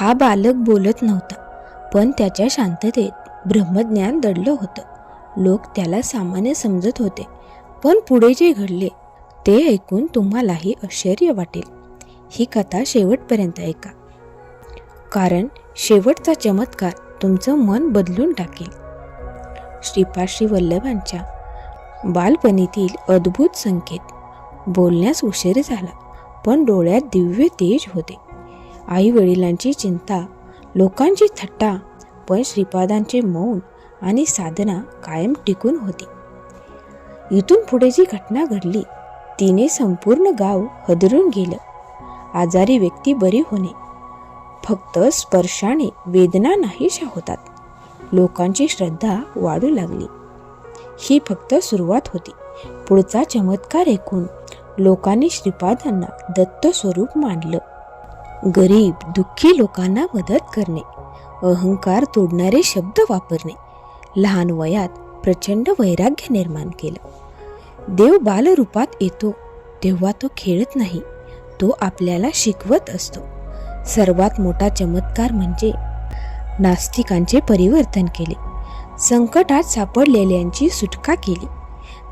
हा बालक बोलत नव्हता पण त्याच्या शांततेत ब्रह्मज्ञान दडलं होतं. लोक त्याला सामान्य समजत होते पण पुढे जे घडले ते ऐकून तुम्हालाही आश्चर्य वाटेल. ही कथा शेवटपर्यंत ऐका. कारण शेवटचा चमत्कार तुमचं मन बदलून टाकेल. श्रीपाश्री वल्लभांच्या बालपणीतील अद्भुत संकेत बोलण्यास उशीर झाला पण डोळ्यात दिव्य तेज होते. आई वडिलांची चिंता लोकांची थट्टा पण श्रीपादांचे मौन आणि साधना कायम टिकून होती. इथून पुढे जी घटना घडली तिने संपूर्ण गाव हदरून गेलं. आजारी व्यक्ती बरी होणे फक्त स्पर्शाने वेदना नाहीशा होतात. लोकांची श्रद्धा वाढू लागली. ही फक्त सुरुवात होती. पुढचा चमत्कार ऐकून लोकांनी श्रीपादांना दत्त स्वरूप मानलं. गरीब दुःखी लोकांना मदत करणे अहंकार तोडणारे शब्द वापरणे लहान वयात प्रचंड वैराग्य निर्माण केलं. देव बालरूपात येतो तेव्हा तो खेळत नाही तो आपल्याला शिकवत असतो. सर्वात मोठा चमत्कार म्हणजे नास्तिकांचे परिवर्तन केले. संकटात सापडलेल्यांची सुटका केली.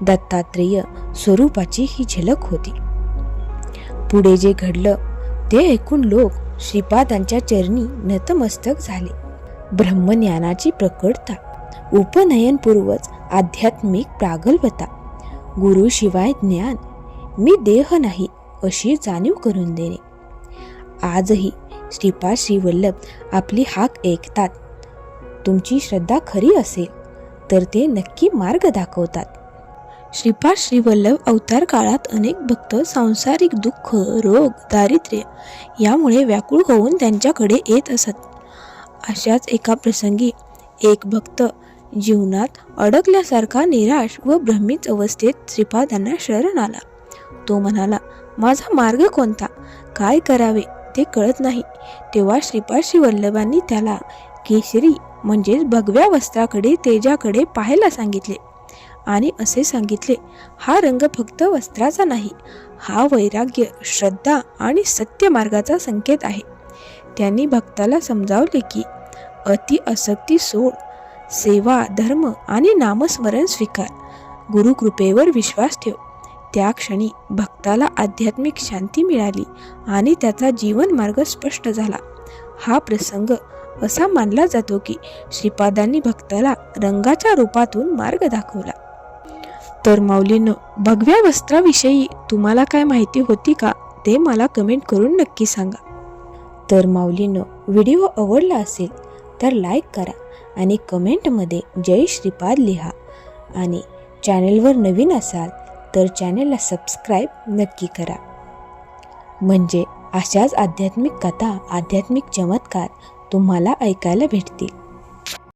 दत्तात्रेय स्वरूपाची ही झलक होती. पुढे जे घडलं ते ऐकून लोक श्रीपादांच्या चरणी नतमस्तक झाले. ब्रह्मज्ञानाची प्रकटता उपनयनपूर्वच आध्यात्मिक प्रागल्भता गुरुशिवाय ज्ञान मी देह नाही अशी जाणीव करून देणे. आजही श्रीपाद श्रीवल्लभ आपली हाक ऐकतात. तुमची श्रद्धा खरी असेल तर ते नक्की मार्ग दाखवतात. श्रीपाद श्रीवल्लभ अवतार काळात अनेक भक्त सांसारिक दुःख रोग दारिद्र्य यामुळे व्याकुळ होऊन त्यांच्याकडे येत असत. अशाच एका प्रसंगी एक भक्त जीवनात अडकल्यासारखा निराश व भ्रमित अवस्थेत श्रीपादांना शरण आला. तो म्हणाला माझा मार्ग कोणता? काय करावे? ते कळत नाही. तेव्हा श्रीपाद श्रीवल्लभांनी त्याला केशरी म्हणजेच भगव्या वस्त्राकडे तेजाकडे पाहायला सांगितले. आणि असे सांगितले हा रंग फक्त वस्त्राचा नाही हा वैराग्य श्रद्धा आणि सत्य मार्गाचा संकेत आहे. त्यांनी भक्ताला समजावले की अति आसक्ती सोड सेवा धर्म आणि नामस्मरण स्वीकार गुरुकृपेवर विश्वास ठेव. त्या क्षणी भक्ताला आध्यात्मिक शांती मिळाली आणि त्याचा जीवनमार्ग स्पष्ट झाला. हा प्रसंग असा मानला जातो की श्रीपादांनी भक्ताला रंगाच्या रूपातून मार्ग दाखवला. तर माऊलीनं भगव्या वस्त्राविषयी तुम्हाला काय माहिती होती का ते मला कमेंट करून नक्की सांगा. तर माऊलीनं व्हिडिओ आवडला असेल तर लाईक करा आणि कमेंटमध्ये जय श्रीपाद लिहा. आणि चॅनेलवर नवीन असाल तर चॅनेलला सबस्क्राईब नक्की करा. म्हणजे अशाच आध्यात्मिक कथा आध्यात्मिक चमत्कार तुम्हाला ऐकायला भेटतील.